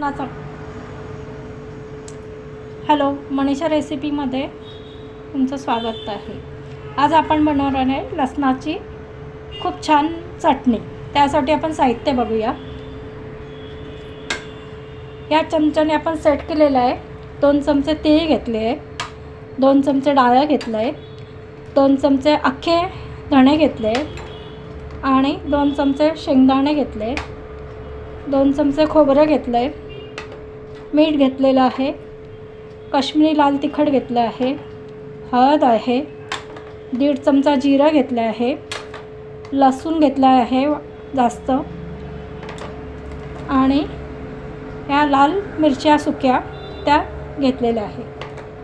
नाचा. हॅलो मनीषा रेसिपीमध्ये तुमचं स्वागत आहे. आज आपण बनवणार आहे लसणाची खूप छान चटणी. त्यासाठी आपण साहित्य बघूया. या चमच्याने आपण सेट केलेलं आहे. दोन चमचे तीळ घेतले आहे. दोन चमचे डाळं घेतलं आहे. दोन चमचे अख्खे धणे घेतले आणि दोन चमचे शेंगदाणे घेतले दोन चमचे खोबरं घेतलं आहे. मीठ घेतलेलं आहे. काश्मीरी लाल तिखट घेतलं आहे. हळद आहे. दीड चमचा जिरा घेतला आहे. लसूण घेतला आहे जास्त. आणि या लाल मिरच्या सुक्या त्या घेतलेल्या आहे.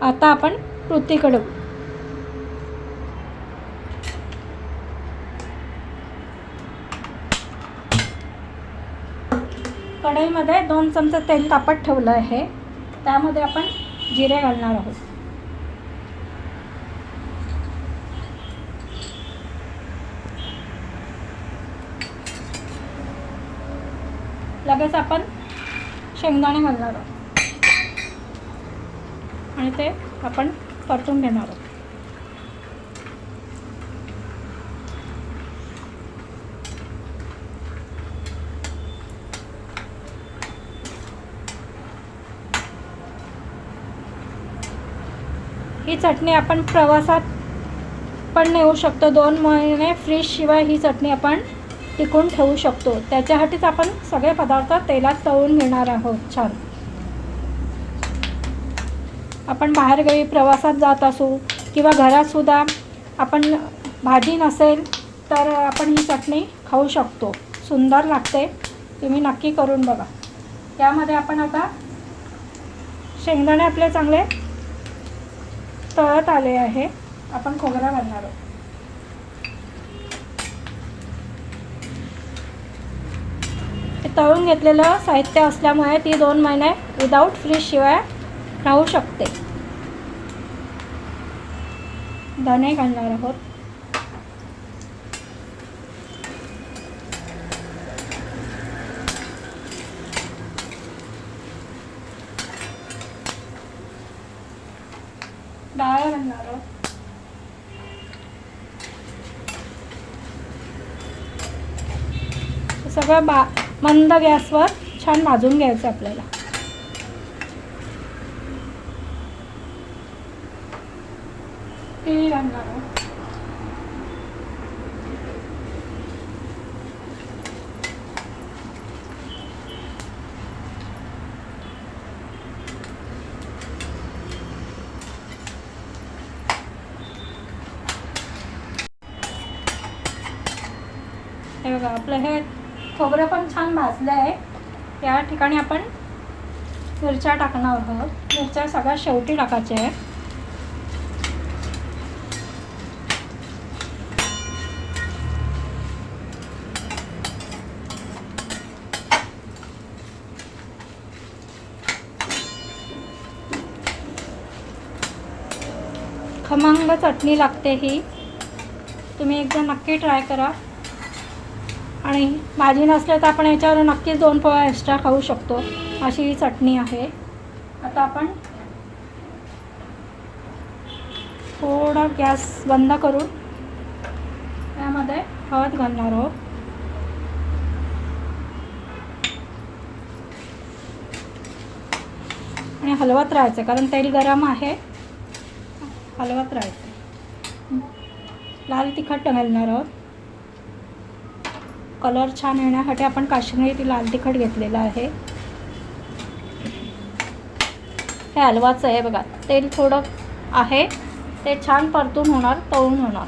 आता आपण कृतीकडे कढईमध्ये दोन चमचे तेल तापत ठेवलं आहे. त्यामध्ये आपण जिरे घालणार आहोत. लगेच आपण शेंगदाणे घालणार आहोत. आणि ते आपण परतून घेणार आहोत. ही चटणी आपण प्रवासात पण नेऊ शकतो. दोन महिने फ्रीजशिवाय ही चटणी आपण टिकून ठेवू शकतो. त्याच्यासाठीच आपण सगळे पदार्थ तेलात तळून घेणार आहोत. छान. आपण बाहेरगावी प्रवासात जात असू किंवा घरातसुद्धा आपण भाजी नसेल तर आपण ही चटणी खाऊ शकतो. सुंदर लागते. तुम्ही नक्की करून बघा. यामध्ये आपण आता शेंगदाणे आपले चांगले तळत आले आहे. आपण खोबरा घालणार आहोत. हे तळून घेतलेलं साहित्य असल्यामुळे ती दोन महिने विदाऊट फ्रीज शिवाय राहू शकते. धने घालणार आहोत डाळ घालणार आहोत हे सगळं बा मंद गॅसवर छान भाजून घ्यायचं आपल्याला. हे बघा आपलं हे खोबरं पण छान भाजलं आहे. या ठिकाणी आपण मिरच्या टाकणार आहोत. मिरच्या सगळ्या शेवटी टाकायच्या आहे. खमंग चटणी लागते ही. तुम्ही एकदा नक्की ट्राय करा. आणि भाजी नसले तर आपण याच्यावर नक्कीच दोन पोळ्या एक्स्ट्रा खाऊ शकतो. अशी ही चटणी आहे. आता आपण थोडा गॅस बंद करून त्यामध्ये हळद घालणार आहोत. आणि हलवत राहायचं कारण तेल गरम आहे. हलवत राहायचं. लाल तिखट घालणार आहोत. कलर छान येण्यासाठी आपण काश्मीरी लाल तिखट घेतलेलं आहे. हे हलवाचं आहे बघा. तेल थोडं आहे. ते छान परतून होणार तळून होणार.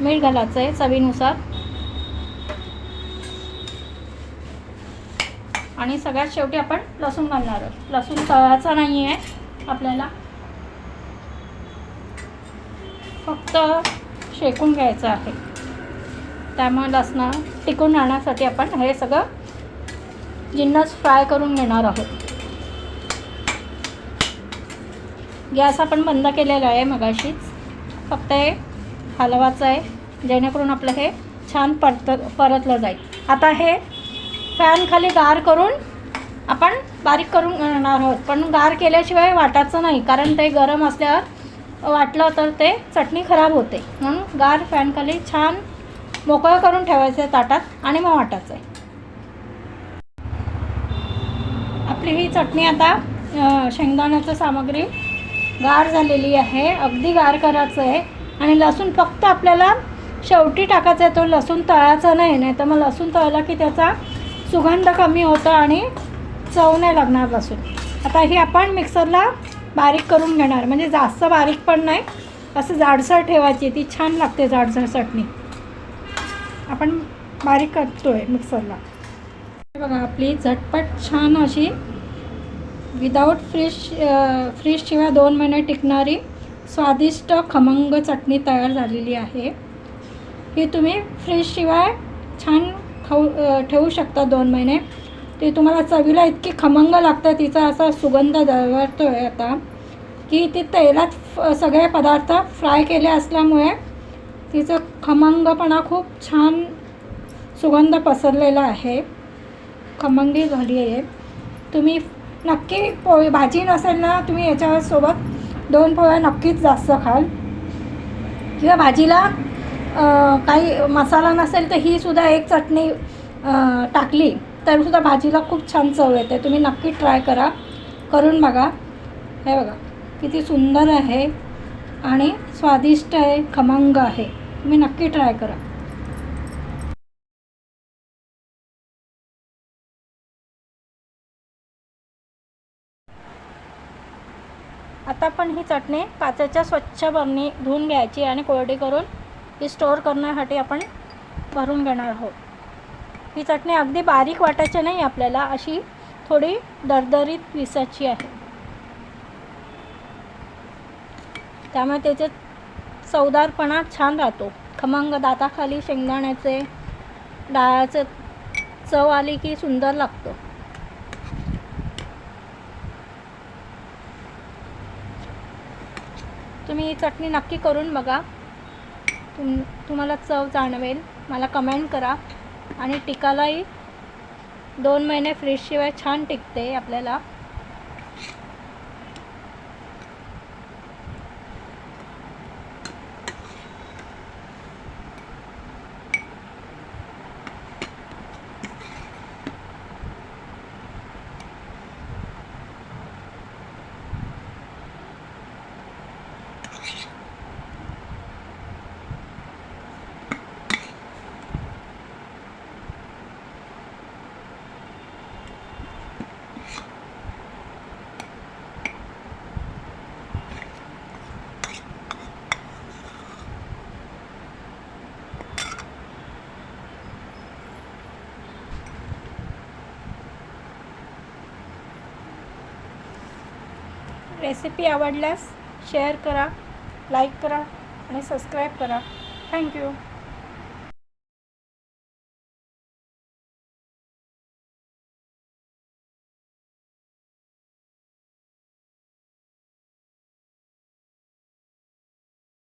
मीठ घालायचं आहे चवीनुसार. आणि सगळ्यात शेवटी आपण लसूण घालणार आहोत. लसूण तळायचा नाही आहे आपल्याला. फक्त शेकून घ्यायचं आहे. त्यामुळे लसणं टिकून राहण्यासाठी आपण हे सगळं जिन्नस फ्राय करून घेणार आहोत. गॅस आपण बंद केलेला आहे मगाशीच. फक्त हे हलवाचं आहे जेणेकरून आपलं हे छान परत परतलं जाईल. आता हे फॅन खाली गार करून आपण बारीक करून घेणार आहोत. पण गार केल्याशिवाय वाटायचं नाही कारण ते गरम असल्यावर वाटलं तर ते चटणी खराब होते. म्हणून गार फॅनखाली छान मोकळं करून ठेवायचं आहे ताटात आणि मग वाटायचं आहे आपली ही चटणी आता शेंगदाण्याचं सामग्री गार झालेली आहे. अगदी गार करायचं आहे आणि लसूण फक्त आपल्याला शेवटी टाकायचा आहे तो लसूण तळायचा नाही. नाही तर मग लसूण तळला की त्याचा सुगंध कमी होतो आणि चव नाही लागणार लसूण. आता ही आपण मिक्सरला बारीक करून घेणार. म्हणजे जास्त बारीक पण नाही असं जाडसर ठेवायची. ती छान लागते जाडसर चटणी. आपण बारीक करतो आहे मिक्सरला. हे बघा आपली झटपट छान अशी विदाऊट फ्रीज फ्रीजशिवाय दोन महिने टिकणारी स्वादिष्ट खमंग चटणी तयार झालेली आहे. ही तुम्ही फ्रीजशिवाय छान खाऊ ठेवू शकता दोन महिने. ती तुम्हाला चवीला इतकी खमंग लागतं तिचा असा सुगंध दरवळतो आहे आता की ती तेलात फ- सगळे पदार्थ फ्राय केले असल्यामुळे तिचं खमंगपणा खूप छान सुगंध पसरलेला आहे. खमंगी झाली आहे. तुम्ही नक्की पोळी भाजी नसेल ना तुम्ही याच्या सोबत दोन पोळ्या नक्कीच जास्त खाल. किंवा भाजीला काही मसाला नसेल तर ही सुद्धा एक चटणी टाकली. तर सुद्धा भाजीला खूप छान चव येते. तुम्ही नक्की ट्राय करा. करून बघा. हे बघा किती सुंदर आहे आणि स्वादिष्ट आहे खमंग आहे. तुम्ही नक्की ट्राय करा. आता पण ही चटणी काचेच्या स्वच्छ बरणी धुवून घ्यायची आणि कोरडी करून ही स्टोअर करण्यासाठी आपण भरून घेणार आहोत. ही चटणी अगदी बारीक वाटायची नाही आपल्याला अशी थोडी दरदरीत पिसाची आहे. त्यामुळे त्याचे चवदारपणा छान राहतो. खमंग दाताखाली शेंगदाण्याचे डाळाचं चव आली की सुंदर लागतो. तुम्ही ही चटणी नक्की करून बघा. तुम तुम्हाला चव जाणवेल. मला कमेंट करा. आणि टिकालाही दोन महिने फ्रीजशिवाय छान टिकते आपल्याला. रेसिपी आवडल्यास शेअर करा लाईक करा आणि सबस्क्राईब करा. थँक्यू